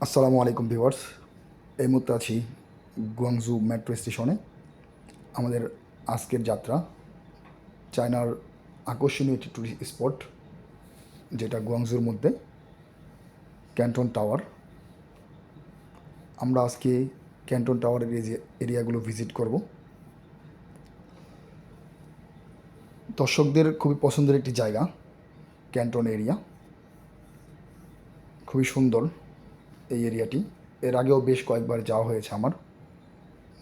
আসসালামু আলাইকুম ভিউয়ার্স। এই মুহূর্তে আছি গুয়াংজু মেট্রো স্টেশনে। আমাদের আজকের যাত্রা চায়নার আকর্ষণীয় একটি টুরিস্ট স্পট যেটা গুয়াংজুর মধ্যে ক্যান্টন টাওয়ার। আমরা আজকে ক্যান্টন টাওয়ারের এরিয়া- এরিয়াগুলো ভিজিট করব। দর্শকদের খুবই পছন্দের একটি জায়গা, ক্যান্টন এরিয়া। খুবই সুন্দর। এই এরিয়াটি। এর আগেও বেশ কয়েকবার যাওয়া হয়েছে আমার।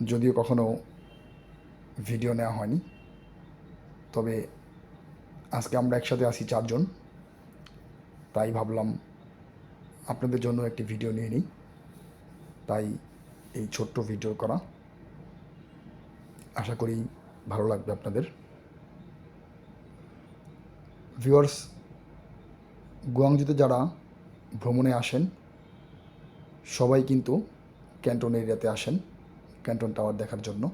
যদিও কখনো ভিডিও নেওয়া হয়নি। তবে আজকে আমরা একসাথে আসি চারজন। তাই ভাবলাম আপনাদের জন্য একটি ভিডিও নিয়ে নিই। তাই এই ছোট্ট ভিডিও করা। আশা করি ভালো লাগবে আপনাদের। ভিউয়ার্স, গুয়াংজুতে যারা ভ্রমণে আসেন সবাই কিন্তু ক্যান্টন এরিয়াতে আসেন, ক্যান্টন টাওয়ার দেখার জন্য।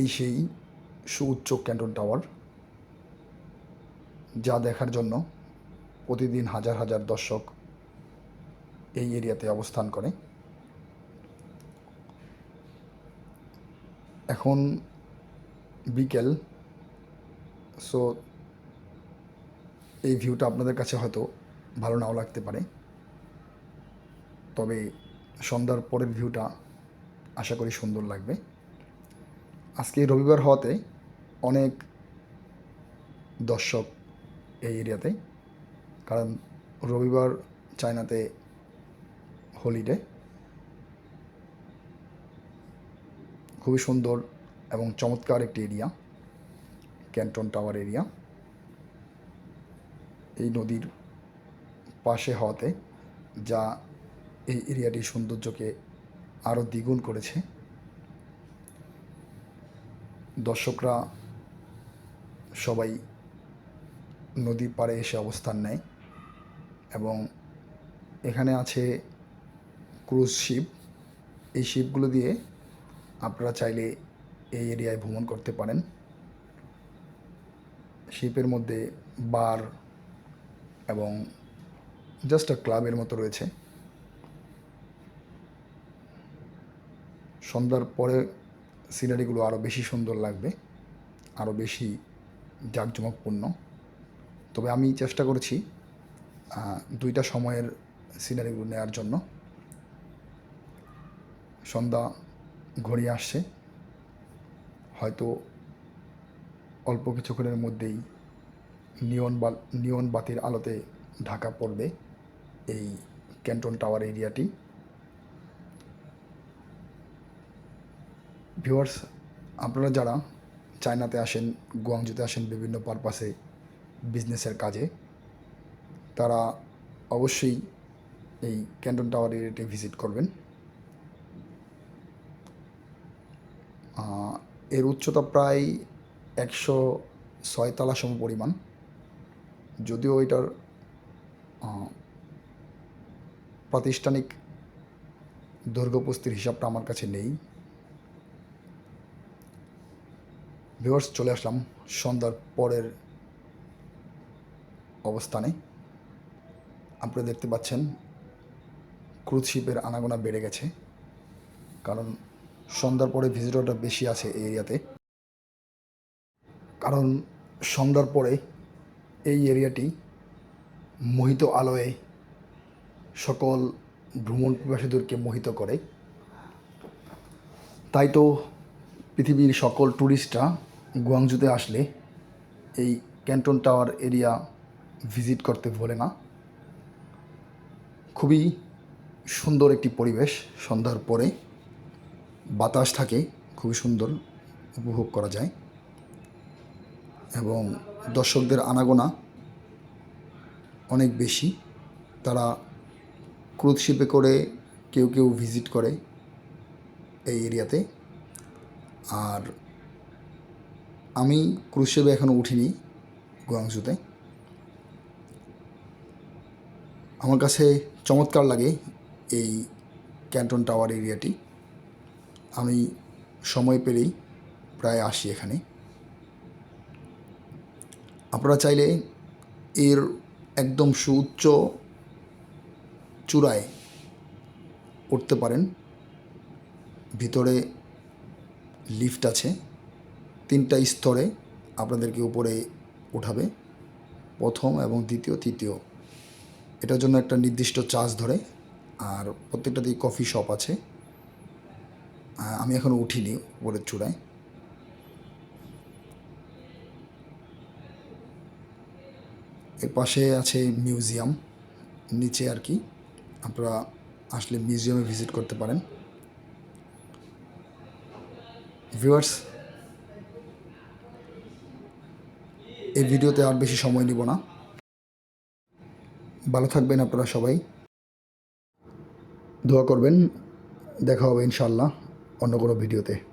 এই সেই সুউচ্চ ক্যান্টন টাওয়ার, যা দেখার জন্য প্রতিদিন হাজার হাজার দর্শক এই এরিয়াতে অবস্থান করে। এখন বিকেল সো এই ভিউটা আপনাদের কাছে হয়তো ভালো নাও লাগতে পারে। তবে সন্ধ্যার পরের ভিউটা আশা করি সুন্দর লাগবে। আজকে রবিবার হওয়াতে অনেক দর্শক এই এরিয়াতে, কারণ রবিবার চায়নাতে হলিডে খুবই সুন্দর এবং চমৎকার একটি এরিয়া, ক্যান্টন টাওয়ার এরিয়া। এই নদীর পাশে হওয়াতে যা এই এরিয়াটির সৌন্দর্যকে আরও দ্বিগুণ করেছে। দর্শকরা সবাই নদীর পাড়ে এসে অবস্থান নেয় এবং এখানে আছে ক্রুজ শিপ। এই শিপগুলো দিয়ে আপনারা চাইলে এই এরিয়ায় ভ্রমণ করতে পারেন। শিপের মধ্যে বার এবং জাস্ট ক্লাবের মতো রয়েছে। সন্ধ্যার পরে সিনারিগুলো আরও বেশি সুন্দর লাগবে আরও বেশি জাঁকজমকপূর্ণ। তবে আমি চেষ্টা করেছি দুইটা সময়ের সিনারিগুলো নেওয়ার জন্য। সন্ধ্যা ঘড়িয়ে আসছে, হয়তো অল্প কিছুক্ষণের মধ্যেই নিয়ন বা, নিয়ন বাতির আলোতে ঢাকা পড়বে এই ক্যান্টন টাওয়ার এরিয়াটি। ভিউয়ার্স আপনারা যারা চায়নাতে আসেন, গুয়াংজুতে আসেন বিভিন্ন পারপাসে বিজনেসের কাজে, তারা অবশ্যই এই ক্যান্টন টাওয়ার এরিয়াটি ভিজিট করবেন। এর উচ্চতা প্রায় একশো ছয়তলা সম পরিমাণ। যদিও এটার প্রাতিষ্ঠানিক দৈর্ঘ্যপ্রস্তির হিসাবটা আমার কাছে নেই। ভিউয়ার্স চলে আসলাম সন্ধ্যার পরের অবস্থানে। আপনারা দেখতে পাচ্ছেন ক্রুজ শিপের আনাগোনা বেড়ে গেছে, কারণ সন্ধ্যার পরে ভিজিটরটা বেশি আছে এই এরিয়াতে। কারণ সন্ধ্যার পরে এই এরিয়াটি মোহিত আলোয় সকল ভ্রমণ পিপাসীদেরকে মোহিত করে। তাই তো পৃথিবীর সকল ট্যুরিস্টরা গুয়াংজুতে আসলে এই ক্যান্টন টাওয়ার এরিয়া ভিজিট করতে ভোলে না। খুবই সুন্দর একটি পরিবেশ, সন্ধ্যার পরে বাতাস থাকে, খুবই সুন্দর উপভোগ করা যায়। এবং দর্শকদের আনাগোনা অনেক বেশি। তারা ক্রুজ শিপে করে কেউ কেউ ভিজিট করে এই এরিয়াতে। আর আমি ক্রুজ শিপে এখনও উঠিনি গুয়াংজুতে আমার কাছে চমৎকার লাগে এই ক্যান্টন টাওয়ার এরিয়াটি আমি সময় পেলেই প্রায় আসি এখানে। আপনারা চাইলে এর একদম সুউচ্চ চূড়ায় উঠতে পারেন। ভিতরে লিফট আছে। তিনটা স্তরে আপনাদেরকে উপরে উঠাবে। প্রথম এবং দ্বিতীয়, তৃতীয়। এটার জন্য একটা নির্দিষ্ট চার্জ ধরে। আর প্রত্যেকটাতেই কফি শপ আছে। আমি এখনও উঠিনি উপরের চূড়ায়। এর পাশে আছে মিউজিয়াম। নিচে আর কি আপনারা আসলে মিউজিয়ামে ভিজিট করতে পারেন। ভিউয়ার্স এই ভিডিওতে আর বেশি সময় নিব না। ভালো থাকবেন আপনারা সবাই। দোয়া করবেন। দেখা হবে ইনশাল্লাহ অন্য কোনো ভিডিওতে।